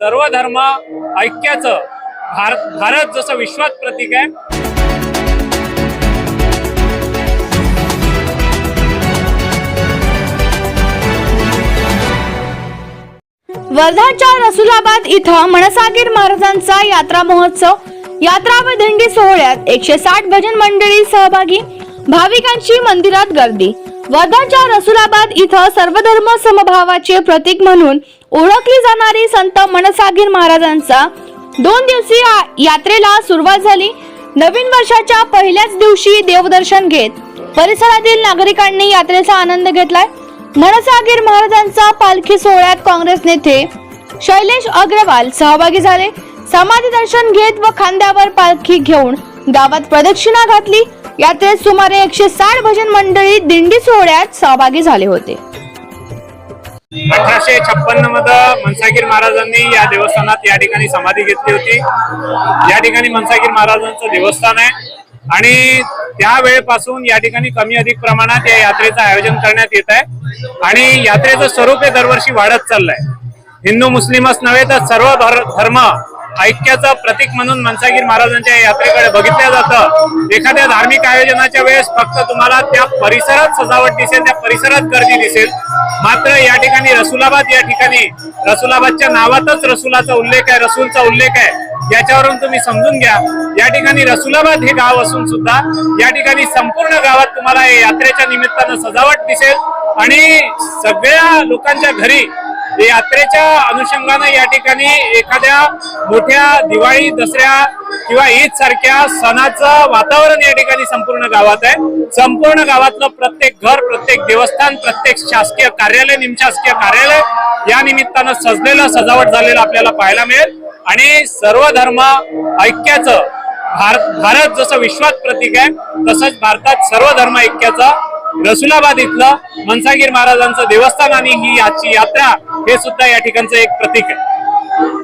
सर्व धर्म ऐक्याचं. भारत भारत जसं विश्वात प्रतीक आहे. वर्धाच्या रसुलाबाद इथं मनसागीर महाराजांचा यात्रा महोत्सव. यात्रा व दिंडी सोहळ्यात एकशे साठ भजन मंडळी सहभागी. भाविकांची मंदिरात गर्दी. वर्धाच्या रसुलाबाद इथं सर्वधर्म समभावाचे प्रतीक म्हणून ओळखली जाणारी संत मनसागीर महाराजांचा दोन दिवसीय यात्रेला सुरुवात झाली. नवीन वर्षाच्या पहिल्याच दिवशी देवदर्शन घेत परिसरातील नागरिकांनी यात्रेचा आनंद घेतलाय. मनसागीर महाराजांचा पालखी सोहळ्यात काँग्रेस नेते शैलेश अग्रवाल सहभागी झाले. समाधी दर्शन घेत व खांद्यावर पालखी घेऊन गावात प्रदक्षिणा घातली. यात्रेत सुमारे एकशे साठ भजन मंडळी दिंडी सोहळ्यात सहभागी झाले होते. अठराशे छप्पन्नमध्ये मनसागीर महाराजांनी या देवस्थानात या ठिकाणी समाधी घेतली होती. या ठिकाणी मनसागीर महाराजांचं देवस्थान आहे. आणि त्या वेळेपासून या ठिकाणी कमी अधिक प्रमाणात या यात्रेचं आयोजन करण्यात येत आहे. आणि यात्रेचं स्वरूप हे दरवर्षी वाढत चाललंय. हिंदू मुस्लिमच नव्हे तर सर्व धर्म ऐक्याचं प्रतीक म्हणून मनसागीर महाराजांच्या यात्रेकडे बघितलं जातं. एखाद्या धार्मिक आयोजनाच्या वेळेस फक्त तुम्हाला त्या परिसरात सजावट दिसेल त्या परिसरात गर्दी दिसेल. मात्र या ठिकाणी रसुलाबाद या ठिकाणी रसुलाबादच्या नावातच रसुलाचा उल्लेख आहे रसूलचा उल्लेख आहे. याच्यावरून तुम्ही समजून घ्या. या ठिकाणी रसुलाबाद हे गाव असून सुद्धा या ठिकाणी संपूर्ण गावात तुम्हाला या यात्रेच्या निमित्तानं सजावट दिसेल. आणि सगळ्या लोकांच्या घरी यात्रेच्या अनुषंगानं या ठिकाणी एखाद्या मोठ्या दिवाळी दसऱ्या किंवा ईद सारख्या सणाचं वातावरण या ठिकाणी संपूर्ण गावात आहे. संपूर्ण गावातलं प्रत्येक घर प्रत्येक देवस्थान प्रत्येक शासकीय कार्यालय निमशासकीय कार्यालय या निमित्तानं सजलेलं सजावट झालेलं आपल्याला पाहायला मिळेल. आणि सर्व धर्म ऐक्याचं भारत भारत जसं विश्वात प्रतीक आहे तसंच भारतात सर्व धर्म ऐक्याचं रसुलाबाद इथलं मनसागीर महाराजांचं देवस्थान आणि ही याची यात्रा हे सुद्धा या ठिकाणचं एक प्रतीक आहे.